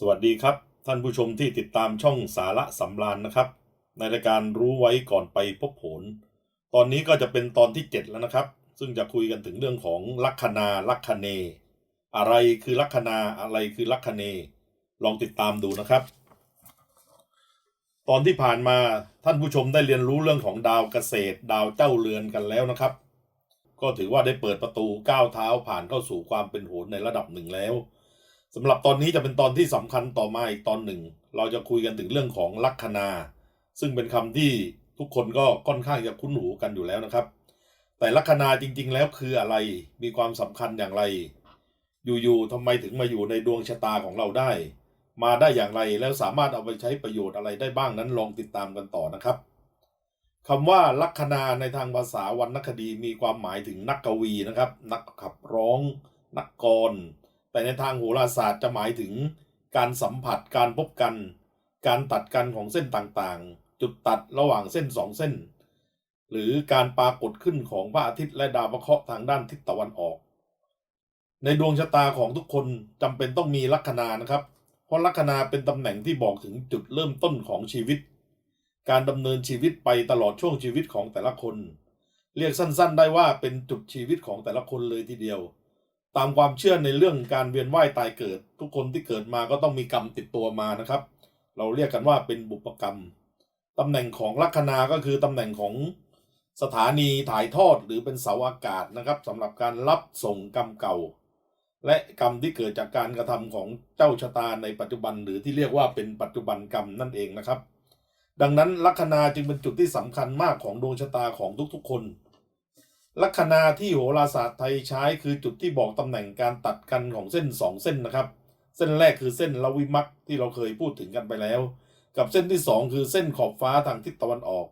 สวัสดีครับ ท่านผู้ชมที่ติดตามช่องสาระสำราญนะครับ ในรายการรู้ไว้ก่อนไปพบผล ตอนนี้ก็จะเป็นตอนที่ 7 แล้วนะครับ ซึ่งจะคุยกันถึงเรื่องของลัคนาลัคเน อะไรคือลัคนาอะไรคือลัคเน ลองติดตามดูนะครับ ตอนที่ผ่านมาท่านผู้ชมได้เรียนรู้เรื่องของดาวเกษตร ดาวเจ้าเรือนกันแล้วนะครับ ก็ถือว่าได้เปิดประตูก้าวเท้าผ่านเข้าสู่ความเป็นโหรในระดับหนึ่งแล้ว สำหรับตอนนี้จะเป็นตอนที่สำคัญต่อมาอีกตอนหนึ่ง เราจะคุยกันถึงเรื่องของลัคนา ซึ่งเป็นคำที่ทุกคนก็ค่อนข้างจะคุ้นหูกันอยู่แล้วนะครับ แต่ลัคนาจริง ๆ แล้วคืออะไร มีความสำคัญอย่างไร อยู่ๆทำไมถึงมาอยู่ในดวงชะตาของเราได้ มาได้อย่างไรแล้วสามารถเอาไปใช้ประโยชน์อะไรได้บ้างนั้นลองติดตามกันต่อนะครับคำว่าลัคนาในทางภาษาวรรณคดีมีความหมายถึงนักกวีนะครับ นักขับร้อง นักกร แต่ในทางโหราศาสตร์จะหมายถึงการสัมผัสการพบกัน การตัดกันของเส้นต่างๆ จุดตัดระหว่างเส้นสองเส้น หรือการปรากฏขึ้นของพระอาทิตย์และดาวพระเคราะห์ทางด้านทิศตะวันออก ในดวงชะตาของทุกคนจำเป็นต้องมีลัคนานะครับ เพราะลัคนาเป็นตำแหน่งที่บอกถึงจุดเริ่มต้นของชีวิต การดำเนินชีวิตไปตลอดช่วงชีวิตของแต่ละคน เรียกสั้นๆ ได้ว่าเป็นจุดชีวิตของแต่ละคนเลยทีเดียว ตามความเชื่อในเรื่องการเวียนว่ายตายเกิด ทุกคนที่เกิดมาก็ต้องมีกรรมติดตัวมานะครับ เราเรียกกันว่าเป็นบุพกรรมตำแหน่งของลัคนาก็คือตำแหน่งของสถานีถ่ายทอดหรือเป็นเสาอากาศนะครับสำหรับการรับส่งกรรมเก่า และกรรมที่เกิดจากการกระทำของเจ้าชะตาในปัจจุบัน หรือที่เรียกว่าเป็นปัจจุบันกรรมนั่นเองนะครับ ดังนั้นลัคนาจึงเป็นจุดที่สำคัญมากของดวงชะตาของทุกๆคน ลัคนาที่โหราศาสตร์ไทยใช้คือจุดที่บอกตำแหน่งการตัดกันของเส้นสองเส้นนะครับ เส้นแรกคือเส้นละวิมักที่เราเคยพูดถึงกันไปแล้ว กับเส้นที่สองคือเส้นขอบฟ้าทางทิศตะวันออก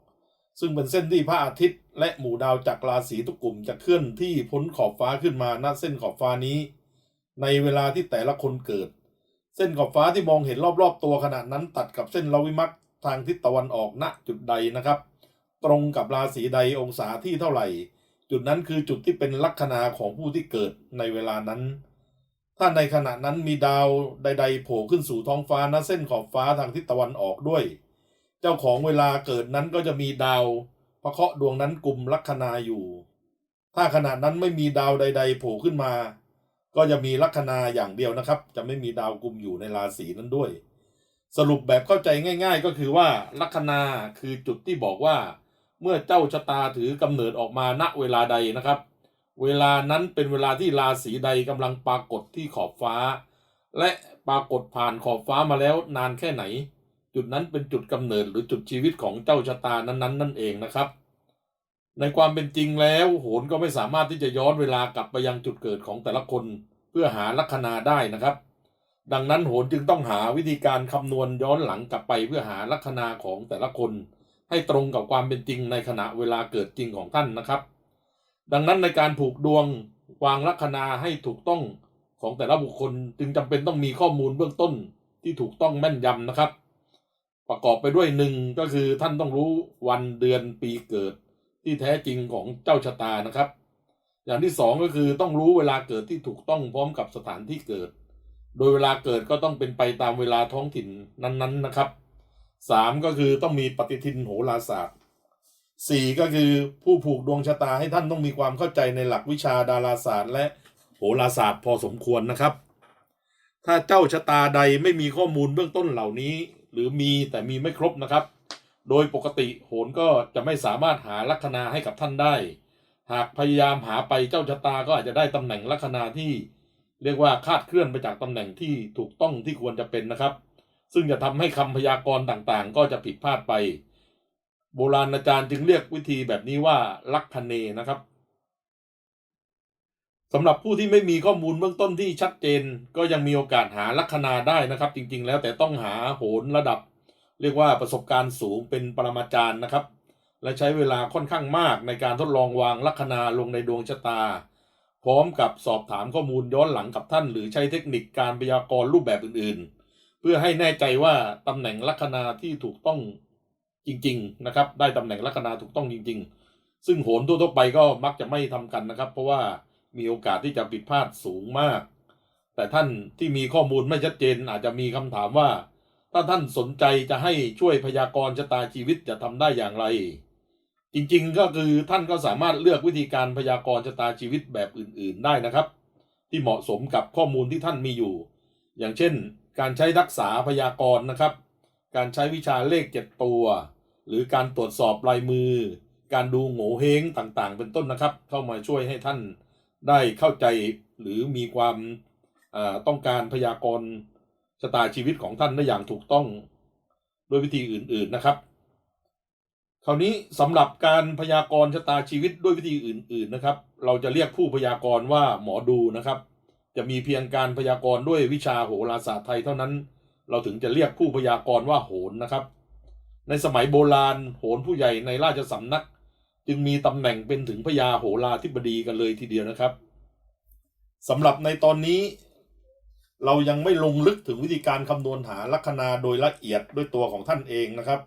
ซึ่งเป็นเส้นที่พระอาทิตย์ และหมู่ดาวจากราศีทุกกลุ่มจะเคลื่อนที่พ้นขอบฟ้าขึ้นมาณเส้นขอบฟ้านี้ ในเวลาที่แต่ละคนเกิด เส้นขอบฟ้าที่มองเห็นรอบๆตัวขณะนั้นตัดกับเส้นละวิมักทางทิศตะวันออกณจุดใดนะครับ ตรงกับราศีใดองศาที่เท่าไหร่ จุดนั้นคือจุดที่เป็นลัคนาของผู้ที่เกิดในเวลานั้น ถ้าในขณะนั้นมีดาวใด ๆ โผล่ขึ้นสู่ท้องฟ้าณเส้นขอบฟ้าทางทิศตะวันออกด้วย เจ้าของเวลาเกิดนั้นก็จะมีดาวพระเคราะห์ดวงนั้นกลุ่มลัคนาอยู่ ถ้าขณะนั้นไม่มีดาวใด ๆ โผล่ขึ้นมา ก็จะมีลัคนาอย่างเดียวนะครับ จะไม่มีดาวกลุ่มอยู่ในราศีนั้นด้วย สรุปแบบเข้าใจง่าย ๆ ก็คือว่าลัคนาคือจุดที่บอกว่า เมื่อเจ้าชะตาถือกำเนิดออกมาณเวลาใดนะครับ เวลานั้นเป็นเวลาที่ราศีใดกำลังปรากฏที่ขอบฟ้า และปรากฏผ่านขอบฟ้ามาแล้วนานแค่ไหน จุดนั้นเป็นจุดกำเนิดหรือจุดชีวิตของเจ้าชะตานั้น ๆ นั่นเองนะครับ ในความเป็นจริงแล้วโหนก็ไม่สามารถที่จะย้อนเวลากลับไปยังจุดเกิดของแต่ละคนเพื่อหาลัคนาได้นะครับดังนั้นโหนจึงต้องหาวิธีการคำนวณย้อนหลังกลับไปเพื่อหาลัคนาของแต่ละคน ให้ตรงกับความเป็นจริงในขณะเวลาเกิดจริงของท่านนะครับ ดังนั้นในการผูกดวงวางลัคนาให้ถูกต้องของแต่ละบุคคลจึงจำเป็นต้องมีข้อมูลเบื้องต้นที่ถูกต้องแม่นยำนะครับ ประกอบไปด้วยหนึ่งก็คือท่านต้องรู้วันเดือนปีเกิดที่แท้จริงของเจ้าชะตานะครับ อย่างที่สองก็คือต้องรู้เวลาเกิดที่ถูกต้องพร้อมกับสถานที่เกิด โดยเวลาเกิดก็ต้องเป็นไปตามเวลาท้องถิ่นนั้นๆนะครับ สามก็คือต้องมีปฏิทินโหราศาสตร์สี่ก็คือผู้ผูกดวงชะตาให้ท่านต้องมีความเข้าใจในหลักวิชาดาราศาสตร์ และโหราศาสตร์พอสมควรนะครับ ถ้าเจ้าชะตาใดไม่มีข้อมูลเบื้องต้นเหล่านี้ หรือมีแต่มีไม่ครบนะครับ โดยปกติโหนก็จะไม่สามารถหาลัคนาให้กับท่านได้ หากพยายามหาไปเจ้าชะตาก็อาจจะได้ตำแหน่งลัคนาที่ เรียกว่าคาดเคลื่อนไปจากตำแหน่งที่ถูกต้องที่ควรจะเป็นนะครับ ซึ่งจะทำให้คำพยากรณ์ต่างๆ ก็จะผิดพลาดไป โบราณอาจารย์จึงเรียกวิธีแบบนี้ว่าลักคเนนะครับสำหรับผู้ที่ไม่มีข้อมูลเบื้องต้นที่ชัดเจน ก็ยังมีโอกาสหาลัคนาได้นะครับ จริงๆ แล้วแต่ต้องหาโหนระดับ เรียกว่าประสบการณ์สูงเป็นปรมาจารย์นะครับ และใช้เวลาค่อนข้างมากในการทดลองวางลัคนาลงในดวงชะตา พร้อมกับสอบถามข้อมูลย้อนหลังกับท่าน หรือใช้เทคนิคการพยากรณ์รูปแบบอื่นๆ พื่อให้แน่ใจว่าตำแหน่งลัคนาที่ถูกต้องจริง ๆ นะครับ ได้ตำแหน่งลัคนาถูกต้องจริง ๆ ซึ่งโหนทั่วๆไปก็มักจะไม่ทำกันนะครับ เพราะว่ามีโอกาสที่จะผิดพลาดสูงมาก แต่ท่านที่มีข้อมูลไม่ชัดเจนอาจจะมีคำถามว่า ถ้าท่านสนใจจะให้ช่วยพยากรณ์ชะตาชีวิตจะทำได้อย่างไร จริงๆ ก็คือท่านก็สามารถเลือกวิธีการพยากรณ์ชะตาชีวิตแบบอื่น ๆ ได้นะครับ ที่เหมาะสมกับข้อมูลที่ท่านมีอยู่ อย่างเช่น การใช้ทักษะพยากรณ์นะครับ การใช้วิชาเลขเจ็ดตัว หรือการตรวจสอบลายมือ การดูโง่เฮงต่างๆ เป็นต้นนะครับ เข้ามาช่วยให้ท่านได้เข้าใจหรือมีความต้องการพยากรณ์ชะตาชีวิตของท่านได้อย่างถูกต้องด้วยวิธีอื่น ๆนะครับ คราวนี้สำหรับการพยากรณ์ชะตาชีวิตด้วยวิธีอื่น ๆนะครับ เราจะเรียกผู้พยากรณ์ว่าหมอดูนะครับ จะมีเพียงการพยากรณ์ด้วยวิชาโหราศาสตร์ไทยเท่านั้น เราถึงจะเรียกผู้พยากรณ์ว่าโหรนะครับ ในสมัยโบราณโหรผู้ใหญ่ในราชสำนัก จึงมีตำแหน่งเป็นถึงพญาโหราธิบดีกันเลยทีเดียวนะครับสำหรับในตอนนี้ เรายังไม่ลงลึกถึงวิธีการคำนวณหาลัคนาโดยละเอียดด้วยตัวของท่านเองนะครับ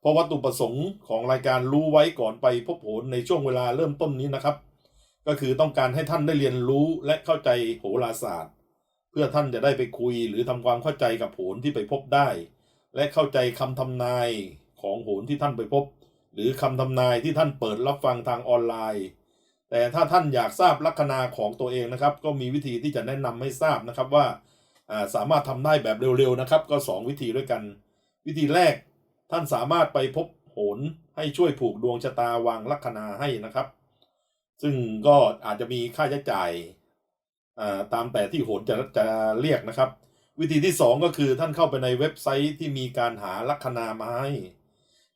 เพราะวัตถุประสงค์ของรายการรู้ไว้ก่อนไปพบโหรในช่วงเวลาเริ่มต้นนี้นะครับ ก็คือต้องการให้ท่านได้เรียนรู้และเข้าใจโหราศาสตร์ เพื่อท่านจะได้ไปคุยหรือทำความเข้าใจกับโหรที่ไปพบได้ และเข้าใจคำทำนายของโหรที่ท่านไปพบ หรือคำทำนายที่ท่านเปิดรับฟังทางออนไลน์ แต่ถ้าท่านอยากทราบลัคนาของตัวเองนะครับ ก็มีวิธีที่จะแนะนำให้ทราบนะครับว่าสามารถทำได้แบบเร็วๆนะครับ ก็สองวิธีด้วยกัน วิธีแรกท่านสามารถไปพบโหรให้ช่วยผูกดวงชะตาวางลัคนาให้นะครับ ซึ่งก็อาจจะมีค่าใช้จ่ายตามแต่ที่โหรจะจะเรียกนะครับ วิธีที่สองก็คือท่านเข้าไปในเว็บไซต์ที่มีการหาลัคนามาให้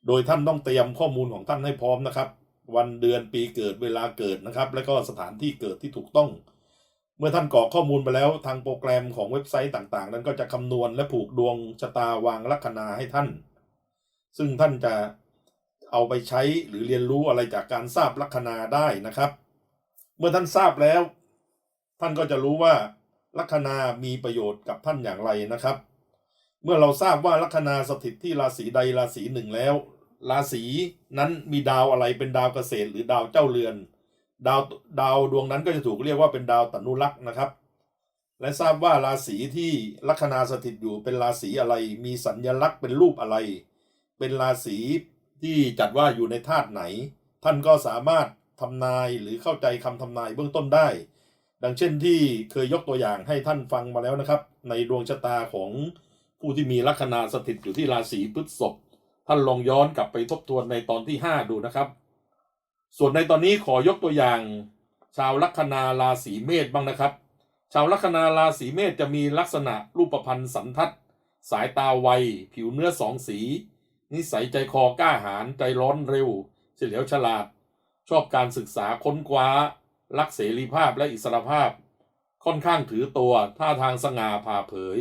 โดยท่านต้องเตรียมข้อมูลของท่านให้พร้อมนะครับ วันเดือนปีเกิดเวลาเกิดนะครับ และก็สถานที่เกิดที่ถูกต้อง เมื่อท่านกรอกข้อมูลไปแล้วทางโปรแกรมของเว็บไซต์ต่างๆ นั้นก็จะคำนวณและผูกดวงชะตาวางลัคนาให้ท่าน ซึ่งท่านจะ เอาไปใช้หรือเรียนรู้อะไรจากการทราบลัคนาได้นะครับ เมื่อท่านทราบแล้ว ท่านก็จะรู้ว่าลัคนามีประโยชน์กับท่านอย่างไรนะครับ เมื่อเราทราบว่าลัคนาสถิตที่ราศีใดราศีหนึ่งแล้ว ราศีนั้นมีดาวอะไรเป็นดาวเกษตร หรือดาวเจ้าเรือน ดาวดาวดวงนั้นก็จะถูกเรียกว่าเป็นดาวตนุรักษ์นะครับ และทราบว่าราศีที่ลัคนาสถิตอยู่เป็นราศีอะไร มีสัญญลักษณ์เป็นรูปอะไร เป็นราศี ที่จัดว่าอยู่ในธาตุไหน ท่านก็สามารถทำนายหรือเข้าใจคำทำนายเบื้องต้นได้ ดังเช่นที่เคยยกตัวอย่างให้ท่านฟังมาแล้วนะครับ ในดวงชะตาของผู้ที่มีลัคนาสถิตอยู่ที่ราศีพฤษภท่านลองย้อนกลับไปทบทวนในตอนที่ 5 ดูนะครับ ส่วนในตอนนี้ขอยกตัวอย่าง ชาวลัคนาราศีเมษบ้างนะครับ ชาวลัคนาราศีเมษจะมีลักษณะรูปพรรณสันทัด สายตาไว ผิวเนื้อสองสี นิสัยใจคอกล้าหาญใจร้อนเร็ว เฉลียวฉลาด ชอบการศึกษาค้นคว้า รักเสรีภาพและอิสรภาพ ค่อนข้างถือตัวท่าทางสง่าผ่าเผย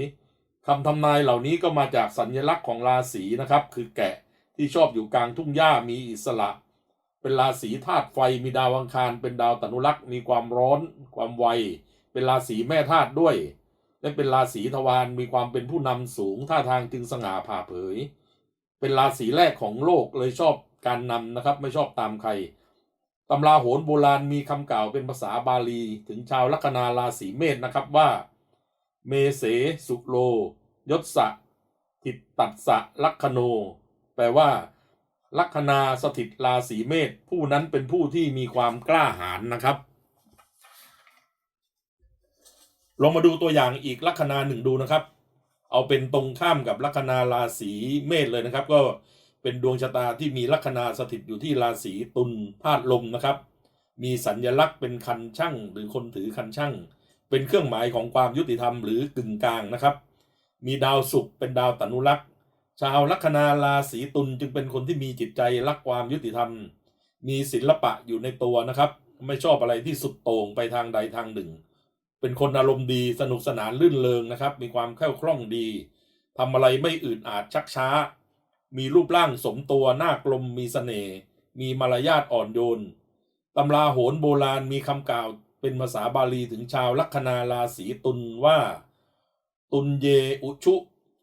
คำทำนายเหล่านี้ก็มาจากสัญลักษณ์ของราศีนะครับ คือแกะที่ชอบอยู่กลางทุ่งหญ้ามีอิสระ เป็นราศีธาตุไฟมีดาวอังคาร เป็นดาวตนุรักษ์มีความร้อน ความไว เป็นราศีแม่ธาตุด้วย และเป็นราศีทวารมีความเป็นผู้นำสูงท่าทางจึงสง่าผ่าเผย เป็นราศีแรกของโลกเลยชอบการนำนะครับ ไม่ชอบตามใครตำราโหรโบราณมีคำกล่าวเป็นภาษาบาลีถึงชาวลัคนาราศีเมษนะครับว่า เมเสสุโล ยศะทิตตัดสะลัคโน แปลว่า ลัคนาสถิตราศีเมษผู้นั้นเป็นผู้ที่มีความกล้าหาญนะครับลองมาดูตัวอย่างอีกลัคนาหนึ่งดูนะครับ เอาเป็นตรงข้ามกับลัคนาราศีเมษเลยนะครับ ก็เป็นดวงชะตาที่มีลัคนาสถิตอยู่ที่ราศีตุลธาตุลมนะครับ มีสัญลักษณ์เป็นคันช่างหรือคนถือคันช่างเป็นเครื่องหมายของความยุติธรรมหรือกึ่งกลางนะครับ มีดาวศุกร์เป็นดาวตนุรักษ์ชาวลัคนาราศีตุลจึงเป็นคนที่มีจิตใจรักความยุติธรรม มีศิลปะอยู่ในตัวนะครับ ไม่ชอบอะไรที่สุดโต่งไปทางใดทางหนึ่ง เป็นคนอารมณ์ดีสนุกสนานลื่นเลงนะครับ มีความแคล่วคล่องดีทำอะไรไม่อืดอาดชักช้า มีรูปร่างสมตัวหน้ากลมมีเสน่ห์มีมารยาทอ่อนโยนตำราโหรโบราณมีคำกล่าวเป็นภาษาบาลีถึงชาวลัคนาราศีตุลว่า ตุลเยอุชุ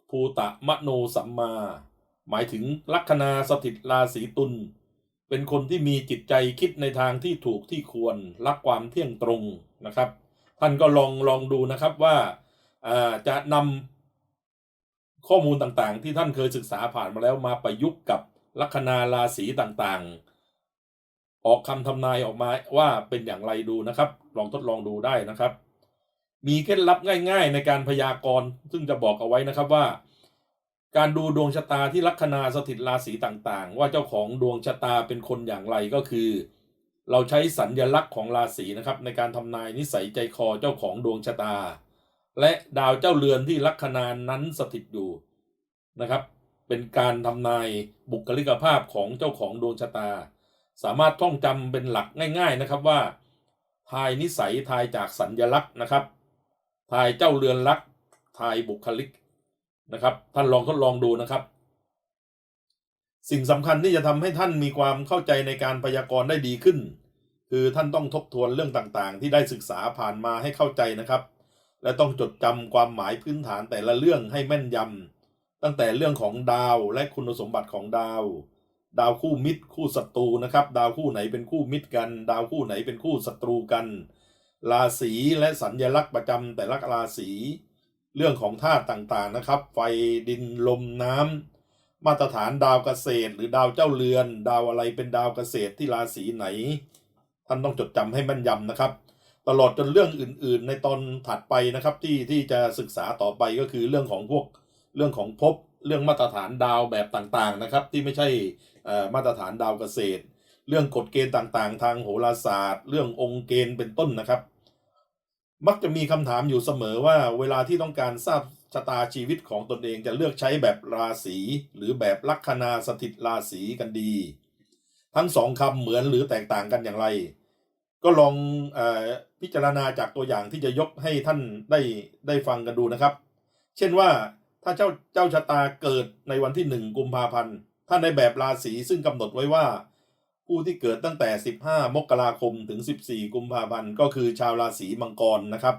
ภูตะมโนสัมมา หมายถึงลัคนาสถิตราศีตุลเป็นคนที่มีจิตใจคิดในทางที่ถูกที่ควรรักความเที่ยงตรงนะครับ ท่านก็ลองลองดูนะครับว่าจะนำข้อมูลต่างๆ ที่ท่านเคยศึกษาผ่านมาแล้วมาประยุกต์กับลัคนาราศีต่างๆ ออกคำทำนายออกมาว่าเป็นอย่างไรดูนะครับ ลองทดลองดูได้นะครับ มีเคล็ดลับง่าย ๆ ในการพยากรณ์ซึ่งจะบอกเอาไว้นะครับว่า การดูดวงชะตาที่ลัคนาสถิตราศีต่างๆ ว่าเจ้าของดวงชะตาเป็นคนอย่างไรก็คือ เราใช้สัญญลักษณ์ของราศีนะครับในการทำนายนิสัยใจคอเจ้าของดวงชะตา และดาวเจ้าเรือนที่ลัคนานั้นสถิตอยู่นะครับ เป็นการทำนายบุคลิกภาพของเจ้าของดวงชะตา สามารถท่องจำเป็นหลักง่าย ๆนะครับว่า ทายนิสัยทายจากสัญญลักษณ์นะครับ ทายเจ้าเรือนลักทายบุคลิกนะครับ ท่านลองทดลองดูนะครับ สิ่งสำคัญที่จะทำให้ท่านมีความเข้าใจในการพยากรณ์ได้ดีขึ้น คือท่านต้องทบทวนเรื่องต่างๆ ที่ได้ศึกษาผ่านมาให้เข้าใจนะครับ และต้องจดจำความหมายพื้นฐานแต่ละเรื่องให้แม่นยำตั้งแต่เรื่องของดาวและคุณสมบัติของดาว ดาวคู่มิตร คู่ศัตรูนะครับ ดาวคู่ไหนเป็นคู่มิตรกัน ดาวคู่ไหนเป็นคู่ศัตรูกัน ราศีและสัญญลักษณ์ประจำแต่ละราศีเรื่องของธาตุต่างๆนะครับ ไฟดินลมน้ำ มาตรฐานดาวเกษตร หรือดาวเจ้าเรือน ดาวอะไรเป็นดาวเกษตรที่ราศีไหน ท่านต้องจดจำให้แม่นยำนะครับ ตลอดจนเรื่องอื่น ๆ ในตอนถัดไปนะครับที่ที่จะศึกษาต่อไปก็คือเรื่องของพวกเรื่องของภพเรื่องมาตรฐานดาวแบบต่างๆนะครับ ที่ไม่ใช่มาตรฐานดาวเกษตร เรื่องกฎเกณฑ์ต่างๆ ทางโหราศาสตร์ เรื่ององค์เกณฑ์เป็นต้นนะครับ มักจะมีคำถามอยู่เสมอว่าเวลาที่ต้องการทราบ ชะตาชีวิตของตนเองจะเลือกใช้แบบราศีหรือแบบลัคนาสถิตราศีกันดี ทั้งสองคำเหมือนหรือแตกต่างกันอย่างไร ก็ลองออพิจารณาจากตัวอย่างที่จะยกให้ท่านได้ได้ฟังกันดูนะครับ เช่นว่าถ้าเจ้าเจ้าชะตาเกิดในวันที่หนึ่งกุมภาพันธ์ถ้าในแบบราศีซึ่งกำหนดไว้ว่า ผู้ที่เกิดตั้งแต่ 15 มกราคมถึง 14 กุมภาพันธ์ก็คือชาวราศีมังกรนะครับ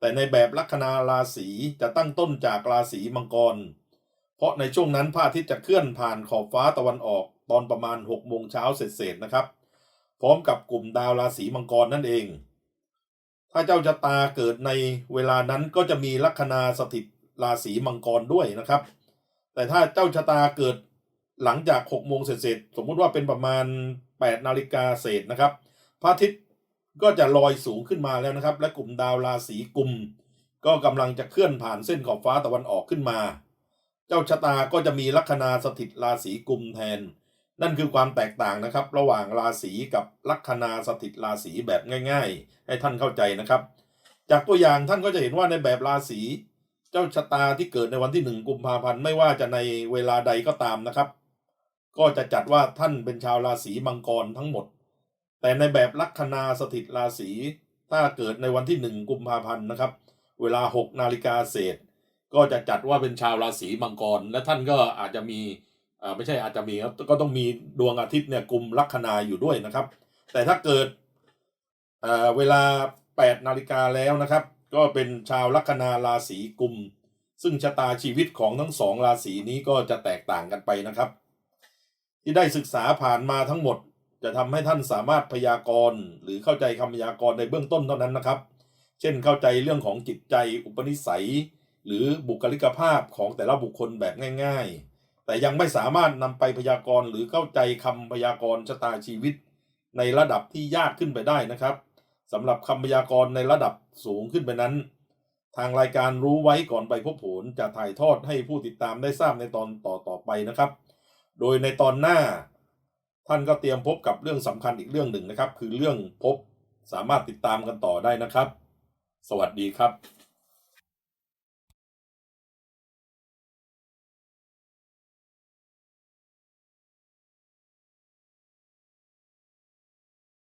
แต่ในแบบลัคนาราศีจะตั้งต้นจากราศีมังกร เพราะในช่วงนั้นพระอาทิตย์จะเคลื่อนผ่านขอบฟ้าตะวันออก ตอนประมาณ6โมงเช้าเศษๆนะครับ พร้อมกับกลุ่มดาวราศีมังกรนั่นเอง ถ้าเจ้าชะตาเกิดในเวลานั้นก็จะมีลัคนาสถิตราศีมังกรด้วยนะครับ แต่ถ้าเจ้าชะตาเกิดหลังจาก6โมงเศษๆสมมุติว่าเป็นประมาณ8นาฬิกาเศษนะครับ พระอาทิตย์ ก็จะลอยสูงขึ้นมาแล้วนะครับ และกลุ่มดาวราศีกุม ก็กำลังจะเคลื่อนผ่านเส้นขอบฟ้าตะวันออกขึ้นมา เจ้าชะตาก็จะมีลัคนาสถิตราศีกุมแทน นั่นคือความแตกต่างนะครับ ระหว่างราศีกับลัคนาสถิตราศีแบบง่าย ๆ ให้ท่านเข้าใจนะครับ จากตัวอย่างท่านก็จะเห็นว่าในแบบราศีเจ้าชะตาที่เกิดในวันที่หนึ่งกุมภาพันธ์ไม่ว่าจะในเวลาใดก็ตามนะครับ ก็จะจัดว่าท่านเป็นชาวราศีมังกรทั้งหมด แต่ในแบบลัคนาสถิตราศีถ้าเกิดในวันที่หนึ่งกุมภาพันธ์นะครับ เวลาหกนาฬิกาเศษ ก็จะจัดว่าเป็นชาวราศีมังกร และท่านก็อาจจะมีอ่าไม่ใช่อาจจะมีครับก็ต้องมีดวงอาทิตย์เนี่ยกลุ่มลัคนาอยู่ด้วยนะครับ แต่ถ้าเกิดเอ่อเวลา8นาฬิกาแล้วนะครับ ก็เป็นชาวลัคนาราศีกุม ซึ่งชะตาชีวิตของทั้งสองราศีนี้ก็จะแตกต่างกันไปนะครับ ที่ได้ศึกษาผ่านมาทั้งหมด จะทำให้ท่านสามารถพยากรณ์หรือเข้าใจคำพยากรณ์ในเบื้องต้นเท่านั้นนะครับ เช่นเข้าใจเรื่องของจิตใจอุปนิสัย หรือบุคลิกภาพของแต่ละบุคคลแบบง่าย ๆ แต่ยังไม่สามารถนำไปพยากรณ์หรือเข้าใจคำพยากรณ์ชะตาชีวิต ในระดับที่ยากขึ้นไปได้นะครับสำหรับคำพยากรณ์ในระดับสูงขึ้นไปนั้น ทางรายการรู้ไว้ก่อนไปพบผลจะถ่ายทอดให้ผู้ติดตามได้ทราบในตอนต่อต่อไปนะครับ โดยในตอนหน้า ท่านก็เตรียมพบกับเรื่องสำคัญอีกเรื่องหนึ่งนะครับ คือเรื่องพบสามารถติดตามกันต่อได้นะครับ สวัสดีครับ